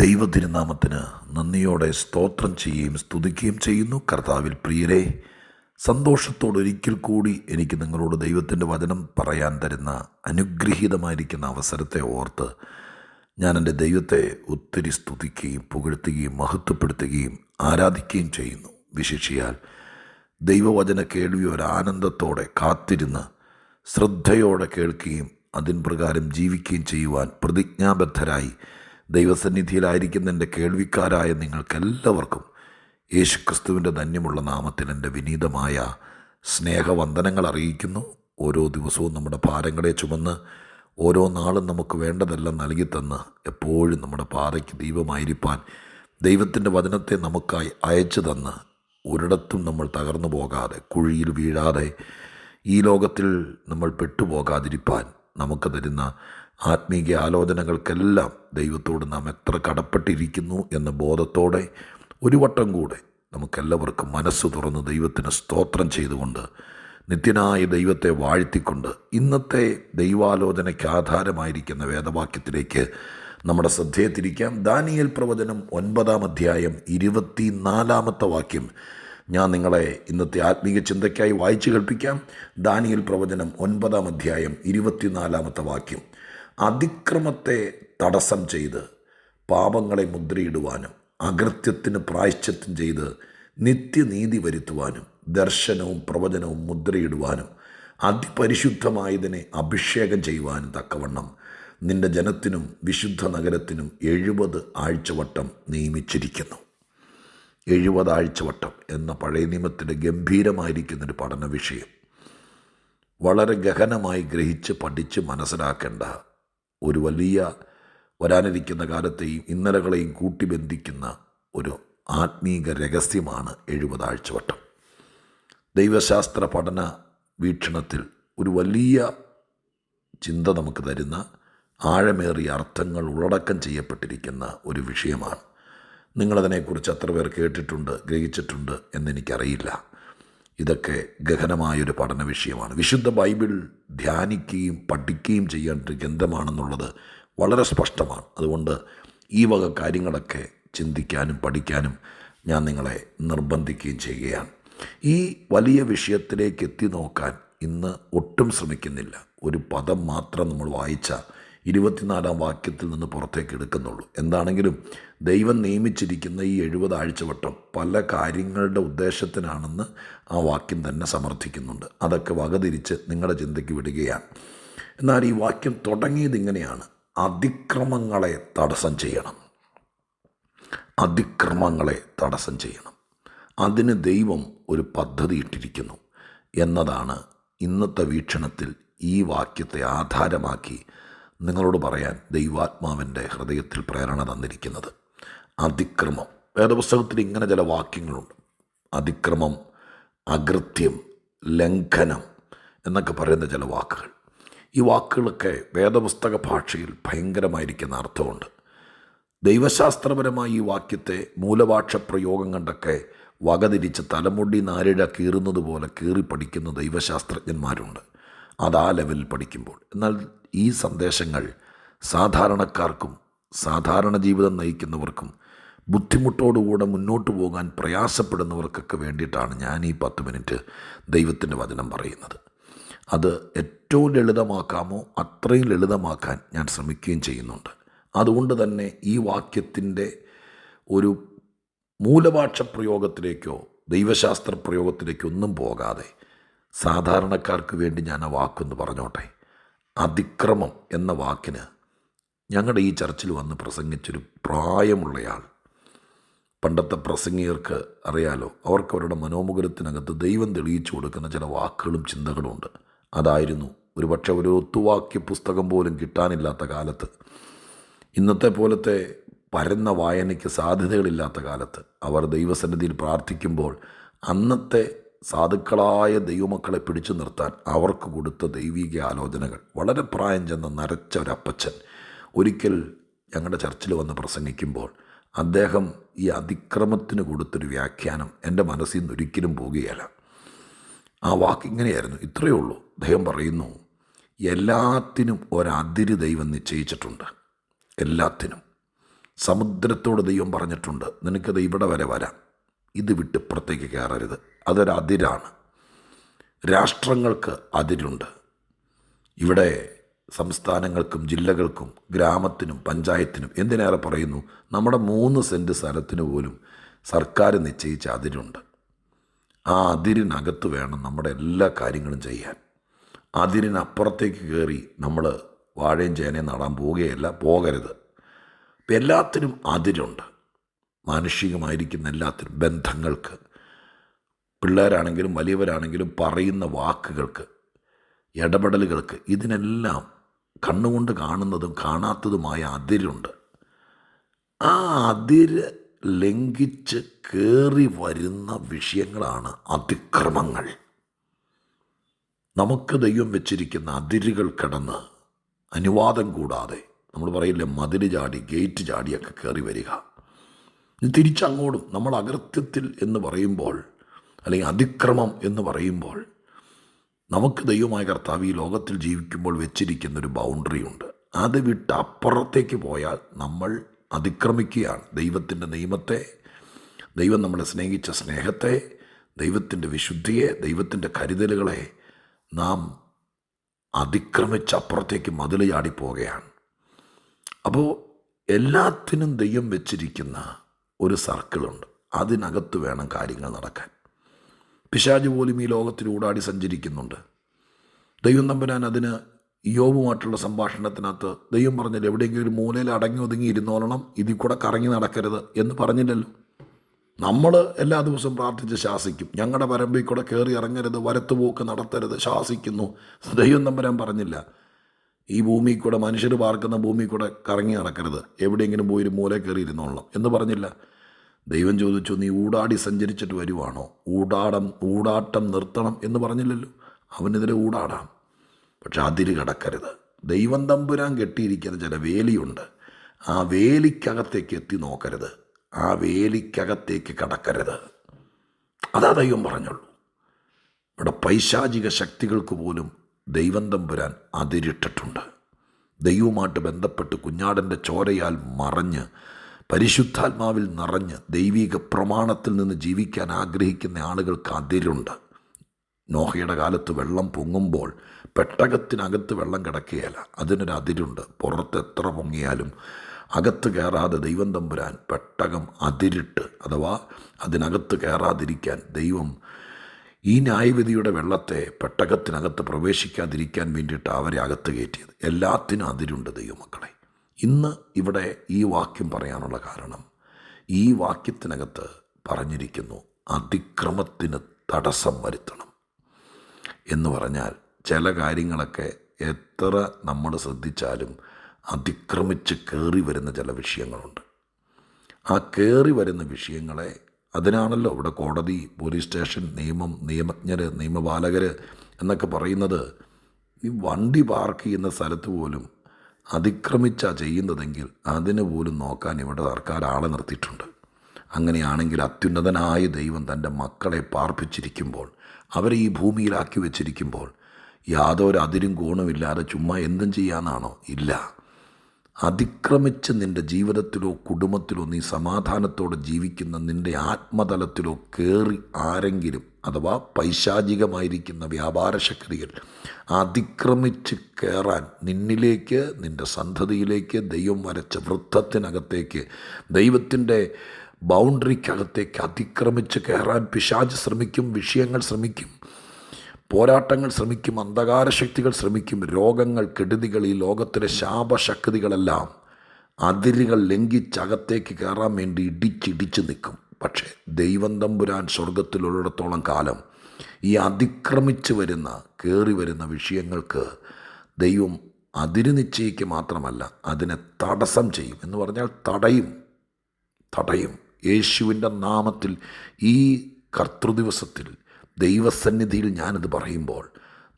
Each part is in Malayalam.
ദൈവ തിരുനാമത്തിന് നന്ദിയോടെ സ്തോത്രം ചെയ്യുകയും സ്തുതിക്കുകയും ചെയ്യുന്നു. കർത്താവിൽ പ്രിയരെ സന്തോഷത്തോടൊരിക്കൽ കൂടി എനിക്ക് നിങ്ങളോട് ദൈവത്തിന്റെ വചനം പറയാൻ തരുന്ന അനുഗ്രഹീതമായിരിക്കുന്ന അവസരത്തെ ഓർത്ത് ഞാൻ എന്റെ ദൈവത്തെ ഒത്തിരി സ്തുതിക്കുകയും പുകഴ്ത്തുകയും മഹത്വപ്പെടുത്തുകയും ആരാധിക്കുകയും ചെയ്യുന്നു. വിശേഷിയാൽ ദൈവവചന കേൾവി ഒരാനന്ദത്തോടെ കാത്തിരുന്ന് ശ്രദ്ധയോടെ കേൾക്കുകയും അതിൻ പ്രകാരം ജീവിക്കുകയും ചെയ്യുവാൻ പ്രതിജ്ഞാബദ്ധരായി ദൈവസന്നിധിയിലായിരിക്കുന്ന എന്റെ കേൾവിക്കാരായ നിങ്ങൾക്കെല്ലാവർക്കും യേശുക്രിസ്തുവിന്റെ ധന്യമുള്ള നാമത്തിൽ എന്റെ വിനീതമായ സ്നേഹവന്ദനങ്ങൾ അറിയിക്കുന്നു. ഓരോ ദിവസവും നമ്മുടെ ഭാരങ്ങളെ ചുമന്ന് ഓരോ നാളും നമുക്ക് വേണ്ടതെല്ലാം നൽകി തന്ന് എപ്പോഴും നമ്മുടെ പാറയ്ക്ക് ദൈവമായിരിക്കാൻ ദൈവത്തിന്റെ വചനത്തെ നമുക്കായി അയച്ചു തന്ന് ഒരിടത്തും നമ്മൾ തകർന്നു പോകാതെ കുഴിയിൽ വീഴാതെ ഈ ലോകത്തിൽ നമ്മൾ പെട്ടുപോകാതിരിപ്പാൻ നമുക്ക് തരുന്ന ആത്മീയ ആലോചനകൾക്കെല്ലാം ദൈവത്തോട് നാം എത്ര കടപ്പെട്ടിരിക്കുന്നു എന്ന ബോധത്തോടെ ഒരു വട്ടം കൂടെ നമുക്കെല്ലാവർക്കും മനസ്സ് തുറന്ന് ദൈവത്തിന് സ്തോത്രം ചെയ്തുകൊണ്ട് നിത്യനായ ദൈവത്തെ വാഴ്ത്തിക്കൊണ്ട് ഇന്നത്തെ ദൈവാലോചനയ്ക്ക് ആധാരമായിരിക്കുന്ന വേദവാക്യത്തിലേക്ക് നമ്മുടെ ശ്രദ്ധയെ തിരിക്കാം. ദാനിയൽ പ്രവചനം ഒൻപതാം അധ്യായം ഇരുപത്തി നാലാമത്തെ വാക്യം. ഞാൻ നിങ്ങളെ ഇന്നത്തെ ആത്മീയ ചിന്തയ്ക്കായി വായിച്ചു കേൾപ്പിക്കാം. ദാനിയൽ പ്രവചനം ഒൻപതാം അധ്യായം ഇരുപത്തിനാലാമത്തെ വാക്യം. അതിക്രമത്തെ തടസ്സം ചെയ്ത് പാപങ്ങളെ മുദ്രയിടുവാനും അകൃത്യത്തിന് പ്രായശ്ചിത്തം ചെയ്ത് നിത്യനീതി വരുത്തുവാനും ദർശനവും പ്രവചനവും മുദ്രയിടുവാനും അതിപരിശുദ്ധമായതിനെ അഭിഷേകം ചെയ്യുവാനും തക്കവണ്ണം നിന്റെ ജനത്തിനും വിശുദ്ധ നഗരത്തിനും എഴുപത് ആഴ്ചവട്ടം നിയമിച്ചിരിക്കുന്നു. എഴുപത് ആഴ്ചവട്ടം എന്ന പഴയ നിയമത്തിന്റെ ഗംഭീരമായിരിക്കുന്നൊരു പഠന വിഷയം വളരെ ഗഹനമായി ഗ്രഹിച്ച് പഠിച്ച് മനസ്സിലാക്കേണ്ട ഒരു വലിയ വരാനിരിക്കുന്ന കാലത്തെയും ഇന്നലകളെയും കൂട്ടി ബന്ധിക്കുന്ന ഒരു ആത്മീക രഹസ്യമാണ് എഴുപതാഴ്ചവട്ടം. ദൈവശാസ്ത്ര പഠന വീക്ഷണത്തിൽ ഒരു വലിയ ചിന്ത നമുക്ക് തരുന്ന ആഴമേറിയ അർത്ഥങ്ങൾ ഉള്ളടക്കം ചെയ്യപ്പെട്ടിരിക്കുന്ന ഒരു വിഷയമാണ്. നിങ്ങളതിനെക്കുറിച്ച് അത്ര പേർ കേട്ടിട്ടുണ്ട് ഗ്രഹിച്ചിട്ടുണ്ട് എന്നെനിക്കറിയില്ല. ഇതൊക്കെ ഗഹനമായൊരു പഠന വിഷയമാണ്. വിശുദ്ധ ബൈബിൾ ധ്യാനിക്കുകയും പഠിക്കുകയും ചെയ്യേണ്ട ഗ്രന്ഥമാണെന്നുള്ളത് വളരെ സ്പഷ്ടമാണ്. അതുകൊണ്ട് ഈ വക കാര്യങ്ങളൊക്കെ ചിന്തിക്കാനും പഠിക്കാനും ഞാൻ നിങ്ങളെ നിർബന്ധിക്കുകയും ചെയ്യുകയാണ്. ഈ വലിയ വിഷയത്തിലേക്ക് എത്തി നോക്കാൻ ഇന്ന് ഒട്ടും ശ്രമിക്കുന്നില്ല. ഒരു പദം മാത്രം നമ്മൾ വായിച്ച ഇരുപത്തിനാലാം വാക്യത്തിൽ നിന്ന് പുറത്തേക്ക് എടുക്കുന്നുള്ളൂ. എന്താണെങ്കിലും ദൈവം നിയമിച്ചിരിക്കുന്ന ഈ എഴുപത് ആഴ്ചവട്ടം പല കാര്യങ്ങളുടെ ഉദ്ദേശത്തിനാണെന്ന് ആ വാക്യം തന്നെ സമർത്ഥിക്കുന്നുണ്ട്. അതൊക്കെ വകതിരിച്ച് നിങ്ങളുടെ ചിന്തയ്ക്ക് വിടുകയാണ്. എന്നാൽ ഈ വാക്യം തുടങ്ങിയത് ഇങ്ങനെയാണ്. അതിക്രമങ്ങളെ തടസ്സം ചെയ്യണം. അതിക്രമങ്ങളെ തടസ്സം ചെയ്യണം. അതിന് ദൈവം ഒരു പദ്ധതി ഇട്ടിരിക്കുന്നു എന്നതാണ് ഇന്നത്തെ വീക്ഷണത്തിൽ ഈ വാക്യത്തെ ആധാരമാക്കി നിങ്ങളോട് പറയാൻ ദൈവാത്മാവിന്റെ ഹൃദയത്തിൽ പ്രേരണ തന്നിരിക്കുന്നത് അതിക്രമം. വേദപുസ്തകത്തിൽ ഇങ്ങനെ ചില വാക്യങ്ങളുണ്ട്. അതിക്രമം അകൃത്യം ലംഘനം എന്നൊക്കെ പറയുന്ന ചില വാക്കുകൾ. ഈ വാക്കുകളൊക്കെ വേദപുസ്തക ഭാഷയിൽ ഭയങ്കരമായിരിക്കുന്ന അർത്ഥമുണ്ട്. ദൈവശാസ്ത്രപരമായി ഈ വാക്യത്തെ മൂലഭാഷ പ്രയോഗം കണ്ടൊക്കെ വകതിരിച്ച് തലമുടി നാരിഴ കീറുന്നത് പോലെ കീറി പഠിക്കുന്ന ദൈവശാസ്ത്രജ്ഞന്മാരുണ്ട്. അത് ആ ലെവലിൽ പഠിക്കുമ്പോൾ. എന്നാൽ ഈ സന്ദേശങ്ങൾ സാധാരണക്കാർക്കും സാധാരണ ജീവിതം നയിക്കുന്നവർക്കും ബുദ്ധിമുട്ടോടുകൂടെ മുന്നോട്ട് പോകാൻ പ്രയാസപ്പെടുന്നവർക്കൊക്കെ വേണ്ടിയിട്ടാണ് ഞാൻ ഈ പത്ത് മിനിറ്റ് ദൈവത്തിന്റെ വചനം പറയുന്നത്. അത് ഏറ്റവും ലളിതമാക്കാമോ അത്രയും ലളിതമാക്കാൻ ഞാൻ ശ്രമിക്കുകയും ചെയ്യുന്നുണ്ട്. അതുകൊണ്ട് തന്നെ ഈ വാക്യത്തിന്റെ ഒരു മൂലഭാഷ പ്രയോഗത്തിലേക്കോ ദൈവശാസ്ത്ര പ്രയോഗത്തിലേക്കോ ഒന്നും പോകാതെ സാധാരണക്കാർക്ക് വേണ്ടി ഞാൻ ആ വാക്കൊന്ന് പറഞ്ഞോട്ടെ. അതിക്രമം എന്ന വാക്കിന് ഞങ്ങളുടെ ഈ ചർച്ചിൽ വന്ന് പ്രസംഗിച്ചൊരു പ്രായമുള്ളയാൾ. പണ്ടത്തെ പ്രസംഗികർക്ക് അറിയാലോ അവർക്ക് അവരുടെ മനോമുഖരത്തിനകത്ത് ദൈവം തെളിയിച്ചു കൊടുക്കുന്ന ചില വാക്കുകളും ചിന്തകളുമുണ്ട് അതായിരുന്നു ഒരുപക്ഷെ ഒരു ഒത്തുവാക്യ പുസ്തകം പോലും കിട്ടാനില്ലാത്ത കാലത്ത്. ഇന്നത്തെ പോലത്തെ പരന്ന വായനയ്ക്ക് സാധ്യതകളില്ലാത്ത കാലത്ത് അവർ ദൈവസന്നിധിയിൽ പ്രാർത്ഥിക്കുമ്പോൾ അന്നത്തെ സാധുക്കളായ ദൈവമക്കളെ പിടിച്ചു നിർത്താൻ അവർക്ക് കൊടുത്ത ദൈവിക ആലോചനകൾ. വളരെ പ്രായം ചെന്ന നരച്ച ഒരപ്പച്ചൻ ഒരിക്കൽ ഞങ്ങളുടെ ചർച്ചിൽ വന്ന് പ്രസംഗിക്കുമ്പോൾ അദ്ദേഹം ഈ അതിക്രമത്തിന് കൊടുത്തൊരു വ്യാഖ്യാനം എന്റെ മനസ്സിൽ നിന്ന് ഒരിക്കലും പോകുകയല്ല. ആ വാക്ക് ഇങ്ങനെയായിരുന്നു. ഇത്രയേ ഉള്ളൂ. അദ്ദേഹം പറയുന്നു എല്ലാത്തിനും ഒരതിര് ദൈവം നിശ്ചയിച്ചിട്ടുണ്ട്. എല്ലാത്തിനും. സമുദ്രത്തോട് ദൈവം പറഞ്ഞിട്ടുണ്ട് നിനക്കത് ഇവിടെ വരെ വരാം. ഇത് വിട്ട് പുറത്തേക്ക് കയറരുത്. അതൊരു അതിരാണ്. രാഷ്ട്രങ്ങൾക്ക് അതിരുണ്ട്. ഇവിടെ സംസ്ഥാനങ്ങൾക്കും ജില്ലകൾക്കും ഗ്രാമത്തിനും പഞ്ചായത്തിനും എന്തിനേറെ പറയുന്നു? നമ്മുടെ മൂന്ന് സെന്റ് സ്ഥലത്തിന് പോലും സർക്കാർ നിശ്ചയിച്ച അതിരുണ്ട്. ആ അതിരിനകത്ത് വേണം നമ്മുടെ എല്ലാ കാര്യങ്ങളും ചെയ്യാൻ. അതിരിനപ്പുറത്തേക്ക് കയറി നമ്മൾ വാഴയും ചേനയും നടാൻ പോവുകയല്ല പോകരുത്. എല്ലാത്തിനും അതിരുണ്ട്. മാനുഷികമായിരിക്കുന്ന എല്ലാത്തിനും ബന്ധങ്ങൾക്ക് പിള്ളേരാണെങ്കിലും വലിയവരാണെങ്കിലും പറയുന്ന വാക്കുകൾക്ക് ഇടപെടലുകൾക്ക് ഇതിനെല്ലാം കണ്ണുകൊണ്ട് കാണുന്നതും കാണാത്തതുമായ അതിരുണ്ട്. ആ അതിര് ലംഘിച്ച് കയറി വരുന്ന വിഷയങ്ങളാണ് അതിക്രമങ്ങൾ. നമുക്ക് ദൈവം വെച്ചിരിക്കുന്ന അതിരുകൾ കടന്ന് അനുവാദം കൂടാതെ നമ്മൾ പറയില്ലേ മതിൽ ചാടി ഗേറ്റ് ചാടിയൊക്കെ കയറി വരിക. തിരിച്ചങ്ങോട്ടും നമ്മൾ അകൃത്യത്തിൽ എന്ന് പറയുമ്പോൾ അല്ലെങ്കിൽ അതിക്രമം എന്ന് പറയുമ്പോൾ നമുക്ക് ദൈവമായ കർത്താവ് ഈ ലോകത്തിൽ ജീവിക്കുമ്പോൾ വെച്ചിരിക്കുന്ന ഒരു ബൗണ്ടറി ഉണ്ട്. അത് വിട്ട് അപ്പുറത്തേക്ക് പോയാൽ നമ്മൾ അതിക്രമിക്കുകയാണ്. ദൈവത്തിന്റെ നിയമത്തെ ദൈവം നമ്മളെ സ്നേഹിച്ച സ്നേഹത്തെ ദൈവത്തിന്റെ വിശുദ്ധിയെ ദൈവത്തിന്റെ കരുതലുകളെ നാം അതിക്രമിച്ച് അപ്പുറത്തേക്ക് മതിൽ ചാടിപ്പോവുകയാണ് അപ്പോൾ എല്ലാത്തിനും ദൈവം വെച്ചിരിക്കുന്ന ഒരു സർക്കിളുണ്ട്. അതിനകത്ത് വേണം കാര്യങ്ങൾ നടക്കാൻ. പിശാജ് പോലും ഈ ലോകത്തിൽ ഊടാടി സഞ്ചരിക്കുന്നുണ്ട്. ദൈവം തമ്പുരാൻ അതിന് യോവുമായിട്ടുള്ള സംഭാഷണത്തിനകത്ത് ദൈവം പറഞ്ഞില്ല എവിടെയെങ്കിലും ഒരു മൂലയിൽ അടങ്ങി ഒതുങ്ങി ഇരുന്നോളണം ഇതിൽ കൂടെ കറങ്ങി നടക്കരുത് എന്ന് പറഞ്ഞില്ലല്ലോ. നമ്മൾ എല്ലാ ദിവസവും പ്രാർത്ഥിച്ച് ശാസിക്കും. ഞങ്ങളുടെ പരമ്പിൽ കൂടെ കയറി ഇറങ്ങരുത് വരത്തുപോക്ക് നടത്തരുത് ശാസിക്കുന്നു. ദൈവം തമ്പുരാൻ പറഞ്ഞില്ല. ഈ ഭൂമി കൂടെ മനുഷ്യർ പാർക്കുന്ന ഭൂമി കൂടെ കറങ്ങി നടക്കരുത്. എവിടെയെങ്കിലും പോയി ഒരു മൂല കയറി ഇരുന്നോളണം. എന്ന് പറഞ്ഞില്ല. ദൈവം ചോദിച്ചു നീ ഊടാടി സഞ്ചരിച്ചിട്ട് വരുവാണോ? ഊടാടം ഊടാട്ടം നിർത്തണം എന്ന് പറഞ്ഞില്ലല്ലോ. അവനെതിരെ ഊടാടാം. പക്ഷെ അതിര് കടക്കരുത്. ദൈവം തമ്പുരാൻ കെട്ടിയിരിക്കുന്ന ചില വേലിയുണ്ട്. ആ വേലിക്കകത്തേക്ക് എത്തി നോക്കരുത്. ആ വേലിക്കകത്തേക്ക് കടക്കരുത്. അതാ ദൈവം പറഞ്ഞുള്ളൂ. ഇവിടെ പൈശാചിക ശക്തികൾക്ക് പോലും ദൈവം തമ്പുരാൻ അതിരിട്ടിട്ടുണ്ട്. ദൈവവുമായിട്ട് ബന്ധപ്പെട്ട് കുഞ്ഞാടന്റെ ചോരയാൽ മറഞ്ഞ് പരിശുദ്ധാത്മാവിൽ നിറഞ്ഞ് ദൈവിക പ്രമാണത്തിൽ നിന്ന് ജീവിക്കാൻ ആഗ്രഹിക്കുന്ന ആളുകൾക്ക് അതിരുണ്ട്. നോഹയുടെ കാലത്ത് വെള്ളം പൊങ്ങുമ്പോൾ പെട്ടകത്തിനകത്ത് വെള്ളം കിടക്കുകയല്ല അതിനൊരു അതിരുണ്ട്. പുറത്ത് എത്ര പൊങ്ങിയാലും അകത്ത് കയറാതെ ദൈവം തമ്പുരാൻ പെട്ടകം അതിരിട്ട് അഥവാ അതിനകത്ത് കയറാതിരിക്കാൻ ദൈവം ഈ ന്യായവിധിയുടെ വെള്ളത്തെ പെട്ടകത്തിനകത്ത് പ്രവേശിക്കാതിരിക്കാൻ വേണ്ടിയിട്ട് അവരെ അകത്ത് കയറ്റിയത്. എല്ലാത്തിനും അതിരുണ്ട് ദൈവമക്കളെ. ഇന്ന് ഇവിടെ ഈ വാക്യം പറയാനുള്ള കാരണം ഈ വാക്യത്തിനകത്ത് പറഞ്ഞിരിക്കുന്നു അതിക്രമത്തിന് തടസ്സം വരുത്തണം. എന്ന് പറഞ്ഞാൽ ചില കാര്യങ്ങളൊക്കെ എത്ര നമ്മൾ ശ്രദ്ധിച്ചാലും അതിക്രമിച്ച് കയറി വരുന്ന ചില വിഷയങ്ങളുണ്ട്. ആ കയറി വരുന്ന വിഷയങ്ങളെ അതിനാണല്ലോ ഇവിടെ കോടതി പോലീസ് സ്റ്റേഷൻ നിയമം നിയമജ്ഞർ നിയമപാലകർ എന്നൊക്കെ പറയുന്നത്. ഈ വണ്ടി പാർക്ക് ചെയ്യുന്ന സ്ഥലത്ത് പോലും അതിക്രമിച്ചാണ് ചെയ്യുന്നതെങ്കിൽ അതിന് പോലും നോക്കാൻ ഇവിടെ സർക്കാർ ആളെ നിർത്തിയിട്ടുണ്ട്. അങ്ങനെയാണെങ്കിൽ അത്യുന്നതനായ ദൈവം തന്റെ മക്കളെ പാർപ്പിച്ചിരിക്കുമ്പോൾ അവരെ ഈ ഭൂമിയിലാക്കി വെച്ചിരിക്കുമ്പോൾ യാതൊരു അതിരും കോണുമില്ലാതെ ചുമ്മാ എന്തും ചെയ്യാനാണോ? ഇല്ല. അതിക്രമിച്ച് നിന്റെ ജീവിതത്തിലോ കുടുംബത്തിലോ നീ സമാധാനത്തോടെ ജീവിക്കുന്ന നിന്റെ ആത്മതലത്തിലോ കയറി ആരെങ്കിലും അഥവാ പൈശാചികമായിരിക്കുന്ന വ്യാപാര ശക്തികൾ അതിക്രമിച്ച് കയറാൻ നിന്നിലേക്ക് നിന്റെ സന്ധതിയിലേക്ക് ദൈവം വരച്ച വൃത്തത്തിനകത്തേക്ക് ദൈവത്തിന്റെ ബൗണ്ടറിക്കകത്തേക്ക് അതിക്രമിച്ച് കയറാൻ പിശാജ് ശ്രമിക്കും വിഷയങ്ങൾ ശ്രമിക്കും. പോരാട്ടങ്ങൾ ശ്രമിക്കും അന്ധകാര ശക്തികൾ ശ്രമിക്കും രോഗങ്ങൾ കെടുതികൾ ഈ ലോകത്തിലെ ശാപശക്തികളെല്ലാം അതിരുകൾ ലംഘിച്ചകത്തേക്ക് കയറാൻ വേണ്ടി ഇടിച്ചിടിച്ച് നിൽക്കും. പക്ഷേ ദൈവം തമ്പുരാൻ സ്വർഗത്തിലുള്ളിടത്തോളം കാലം ഈ അതിക്രമിച്ച് വരുന്ന കയറി വരുന്ന വിഷയങ്ങൾക്ക് ദൈവം അതിര് നിശ്ചയിക്കുക മാത്രമല്ല അതിനെ തടസ്സം ചെയ്യും. എന്ന് പറഞ്ഞാൽ തടയും തടയും. യേശുവിന്റെ നാമത്തിൽ ഈ കർത്തൃദിവസത്തിൽ ദൈവസന്നിധിയിൽ ഞാനിത് പറയുമ്പോൾ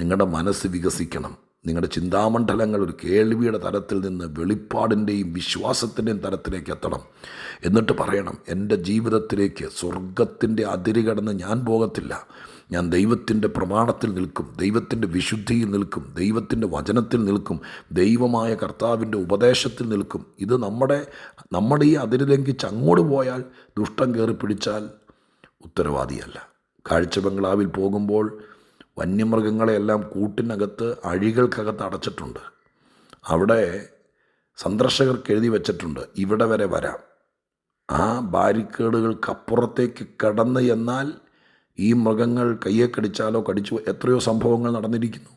നിങ്ങളുടെ മനസ്സ് വികസിക്കണം. നിങ്ങളുടെ ചിന്താമണ്ഡലങ്ങൾ ഒരു കേൾവിയുടെ തലത്തിൽ നിന്ന് വെളിപ്പാടിന്റെയും വിശ്വാസത്തിന്റെയും തരത്തിലേക്ക് എത്തണം. എന്നിട്ട് പറയണം എന്റെ ജീവിതത്തിലേക്ക് സ്വർഗത്തിന്റെ അതിര് കടന്ന് ഞാൻ പോകത്തില്ല. ഞാൻ ദൈവത്തിന്റെ പ്രമാണത്തിൽ നിൽക്കും ദൈവത്തിന്റെ വിശുദ്ധിയിൽ നിൽക്കും ദൈവത്തിന്റെ വചനത്തിൽ നിൽക്കും ദൈവമായ കർത്താവിന്റെ ഉപദേശത്തിൽ നിൽക്കും. ഇത് നമ്മുടെ നമ്മുടെ ഈ അതിര് ലംഘിച്ച് അങ്ങോട്ട് പോയാൽ ദുഷ്ടം കയറി പിടിച്ചാൽ ഉത്തരവാദിയല്ല. കാഴ്ച ബംഗ്ലാവിൽ പോകുമ്പോൾ വന്യമൃഗങ്ങളെയെല്ലാം കൂട്ടിനകത്ത് അഴികൾക്കകത്ത് അടച്ചിട്ടുണ്ട്. അവിടെ സന്ദർശകർക്ക് എഴുതി വച്ചിട്ടുണ്ട് ഇവിടെ വരെ വരാം. ആ ബാരിക്കേഡുകൾക്കപ്പുറത്തേക്ക് കടന്ന് എന്നാൽ ഈ മൃഗങ്ങൾ കയ്യെ കടിച്ചാലോ കടിച്ചു എത്രയോ സംഭവങ്ങൾ നടന്നിരിക്കുന്നു.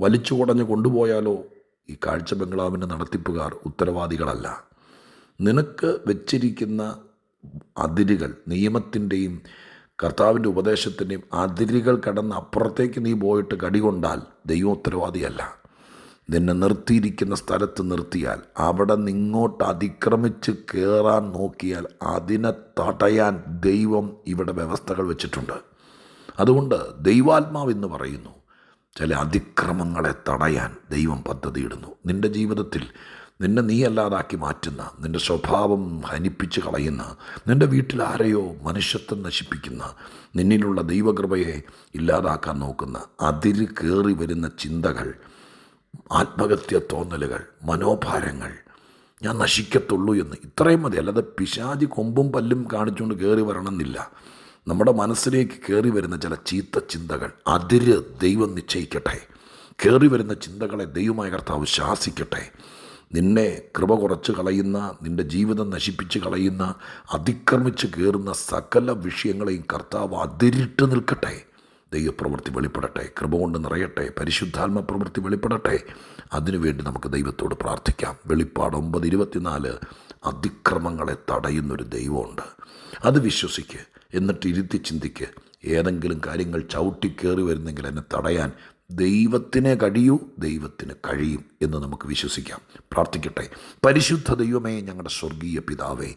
വലിച്ചു കുടഞ്ഞ് കൊണ്ടുപോയാലോ ഈ കാഴ്ച ബംഗ്ലാവിന്റെ നടത്തിപ്പുകാർ ഉത്തരവാദികളല്ല. നിനക്ക് വെച്ചിരിക്കുന്ന അതിരുകൾ നിയമത്തിന്റെയും കർത്താവിന്റെ ഉപദേശത്തിന്റെയും അതിരുകൾ കടന്ന് അപ്പുറത്തേക്ക് നീ പോയിട്ട് കടികൊണ്ടാൽ ദൈവം ഉത്തരവാദിയല്ല നിന്നെ നിർത്തിയിരിക്കുന്ന സ്ഥലത്ത് നിർത്തിയാൽ അവിടെ നിങ്ങോട്ട് അതിക്രമിച്ച് കയറാൻ നോക്കിയാൽ അതിനെ തടയാൻ ദൈവം ഇവിടെ വ്യവസ്ഥകൾ വെച്ചിട്ടുണ്ട്. അതുകൊണ്ട് ദൈവാത്മാവ് എന്ന് പറയുന്നു ചില അതിക്രമങ്ങളെ തടയാൻ ദൈവം പദ്ധതിയിടുന്നു. നിന്റെ ജീവിതത്തിൽ നിന്നെ നീ അല്ലാതാക്കി മാറ്റുന്ന നിന്റെ സ്വഭാവം ഹനിപ്പിച്ച് കളയുന്ന നിന്റെ വീട്ടിൽ ആരെയോ മനുഷ്യത്വം നശിപ്പിക്കുന്ന നിന്നിലുള്ള ദൈവകൃപയെ ഇല്ലാതാക്കാൻ നോക്കുന്ന അതിര് കയറി വരുന്ന ചിന്തകൾ ആത്മഹത്യ തോന്നലുകൾ മനോഭാരങ്ങൾ ഞാൻ നശിക്കത്തുള്ളൂ എന്ന്. ഇത്രയും മതി. അല്ലാതെ പിശാചി കൊമ്പും പല്ലും കാണിച്ചുകൊണ്ട് കയറി വരണമെന്നില്ല. നമ്മുടെ മനസ്സിലേക്ക് കയറി വരുന്ന ചില ചീത്ത ചിന്തകൾ അതിര് ദൈവം നിശ്ചയിക്കട്ടെ. കയറി വരുന്ന ചിന്തകളെ ദൈവമായ കർത്താവ് ശാസിക്കട്ടെ. നിന്നെ കൃപ കുറച്ച് കളയുന്ന നിന്റെ ജീവിതം നശിപ്പിച്ച് കളയുന്ന അതിക്രമിച്ച് കയറുന്ന സകല വിഷയങ്ങളെയും കർത്താവ് അതിരിട്ട് നിൽക്കട്ടെ. ദൈവപ്രവൃത്തി വെളിപ്പെടട്ടെ കൃപ കൊണ്ട് നിറയട്ടെ പരിശുദ്ധാത്മ പ്രവൃത്തി വെളിപ്പെടട്ടെ. അതിനുവേണ്ടി നമുക്ക് ദൈവത്തോട് പ്രാർത്ഥിക്കാം. വെളിപ്പാട് ഒമ്പത് ഇരുപത്തിനാല്. അതിക്രമങ്ങളെ തടയുന്നൊരു ദൈവമുണ്ട്. അത് വിശ്വസിക്ക്. എന്നിട്ട് ഇരുത്തി ചിന്തിക്ക്. ഏതെങ്കിലും കാര്യങ്ങൾ ചവിട്ടിക്കേറി വരുന്നെങ്കിൽ എന്നെ തടയാൻ ദൈവത്തിനെ കഴിയൂ ദൈവത്തിന് കഴിയും എന്ന് നമുക്ക് വിശ്വസിക്കാം. പ്രാർത്ഥിക്കട്ടെ. പരിശുദ്ധ ദൈവമേ ഞങ്ങളുടെ സ്വർഗീയ പിതാവേ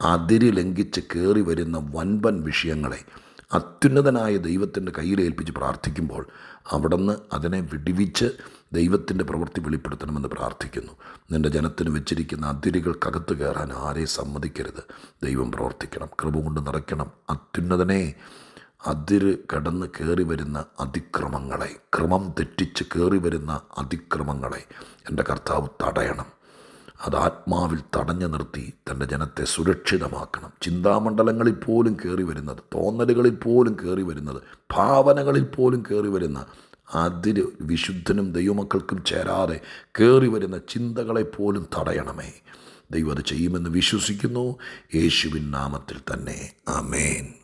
അതിരി ലംഘിച്ച് കയറി വരുന്ന വൻപൻ വിഷയങ്ങളെ അത്യുന്നതനായ ദൈവത്തിന്റെ കയ്യിൽ ഏൽപ്പിച്ച് പ്രാർത്ഥിക്കുമ്പോൾ അവിടുന്ന് അതിനെ വിടിവിച്ച് ദൈവത്തിന്റെ പ്രവൃത്തി വെളിപ്പെടുത്തണമെന്ന് പ്രാർത്ഥിക്കുന്നു. നിന്റെ ജനത്തിന് വെച്ചിരിക്കുന്ന അതിരുകൾക്കകത്ത് കയറാൻ ആരെ സമ്മതിക്കരുത്. ദൈവം പ്രവർത്തിക്കണം കൃപ കൊണ്ട് നിറയ്ക്കണം അത്യുന്നതനെ അതിര് കടന്ന് കയറി വരുന്ന അതിക്രമങ്ങളെ ക്രമം തെറ്റിച്ച് കയറി വരുന്ന അതിക്രമങ്ങളെ എന്റെ കർത്താവ് തടയണം. അത് ആത്മാവിൽ തടഞ്ഞു നിർത്തി തന്റെ ജനത്തെ സുരക്ഷിതമാക്കണം. ചിന്താമണ്ഡലങ്ങളിൽ പോലും കയറി വരുന്നത് തോന്നലുകളിൽ പോലും കയറി വരുന്നത് ഭാവനകളിൽ പോലും കയറി വരുന്ന അതിര് വിശുദ്ധനും ദൈവമക്കൾക്കും ചേരാതെ കയറി വരുന്ന ചിന്തകളെ പോലും തടയണമേ. ദൈവം അത് ചെയ്യുമെന്ന് വിശ്വസിക്കുന്നു. യേശുവിൻ നാമത്തിൽ തന്നെ. ആമേൻ.